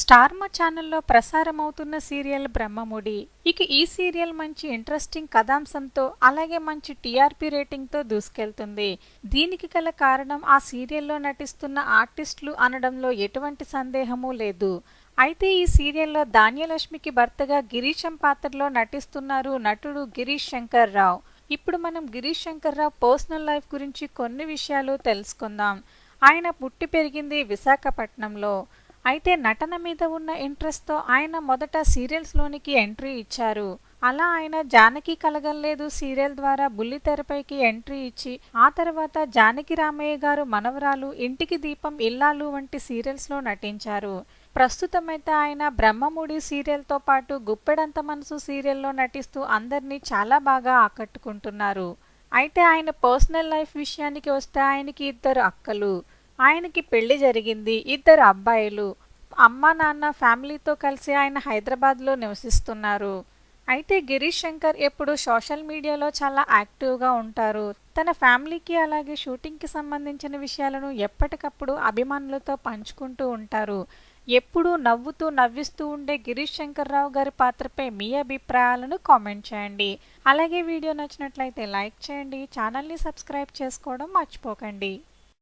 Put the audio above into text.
స్టార్మా ఛానల్లో ప్రసారమవుతున్న సీరియల్ బ్రహ్మముడి. ఇక ఈ సీరియల్ మంచి ఇంట్రెస్టింగ్ కథాంశంతో అలాగే మంచి టీఆర్పీ రేటింగ్తో దూసుకెళ్తుంది. దీనికి గల కారణం ఆ సీరియల్లో నటిస్తున్న ఆర్టిస్టులు అనడంలో ఎటువంటి సందేహమూ లేదు. అయితే ఈ సీరియల్లో ధాన్యలక్ష్మికి భర్తగా గిరీశం పాత్రలో నటిస్తున్నారు నటుడు గిరీష్ శంకర్ రావు ఇప్పుడు మనం గిరీష్ శంకర్ రావు పర్సనల్ లైఫ్ గురించి కొన్ని విషయాలు తెలుసుకుందాం. ఆయన పుట్టి పెరిగింది విశాఖపట్నంలో. అయితే నటన మీద ఉన్న ఇంట్రెస్ట్తో ఆయన మొదట సీరియల్స్లోనికి ఎంట్రీ ఇచ్చారు. అలా ఆయన జానకి కలగలేదు సీరియల్ ద్వారా బుల్లితెరపైకి ఎంట్రీ ఇచ్చి ఆ తర్వాత జానకి రామయ్య గారు మనవరాలు ఇంటికి దీపం ఇల్లాలు వంటి సీరియల్స్లో నటించారు. ప్రస్తుతమైతే ఆయన బ్రహ్మముడి సీరియల్తో పాటు గుప్పెడంత మనసు సీరియల్లో నటిస్తూ అందరినీ చాలా బాగా ఆకట్టుకుంటున్నారు. అయితే ఆయన పర్సనల్ లైఫ్ విషయానికి వస్తే ఆయనకి ఇద్దరు అక్కలు. ఆయనకి పెళ్ళి జరిగింది ఇద్దరు అబ్బాయిలు. అమ్మ నాన్న ఫ్యామిలీతో కలిసి ఆయన హైదరాబాద్లో నివసిస్తున్నారు. అయితే గిరీష్ శంకర్ ఎప్పుడు సోషల్ మీడియాలో చాలా యాక్టివ్గా ఉంటారు. తన ఫ్యామిలీకి అలాగే షూటింగ్కి సంబంధించిన విషయాలను ఎప్పటికప్పుడు అభిమానులతో పంచుకుంటూ ఉంటారు. ఎప్పుడూ నవ్వుతూ నవ్విస్తూ ఉండే గిరీష్ శంకర్ రావు గారి పాత్రపై మీ అభిప్రాయాలను కామెంట్ చేయండి. అలాగే వీడియో నచ్చినట్లయితే లైక్ చేయండి ఛానల్ని సబ్స్క్రైబ్ చేసుకోవడం మర్చిపోకండి.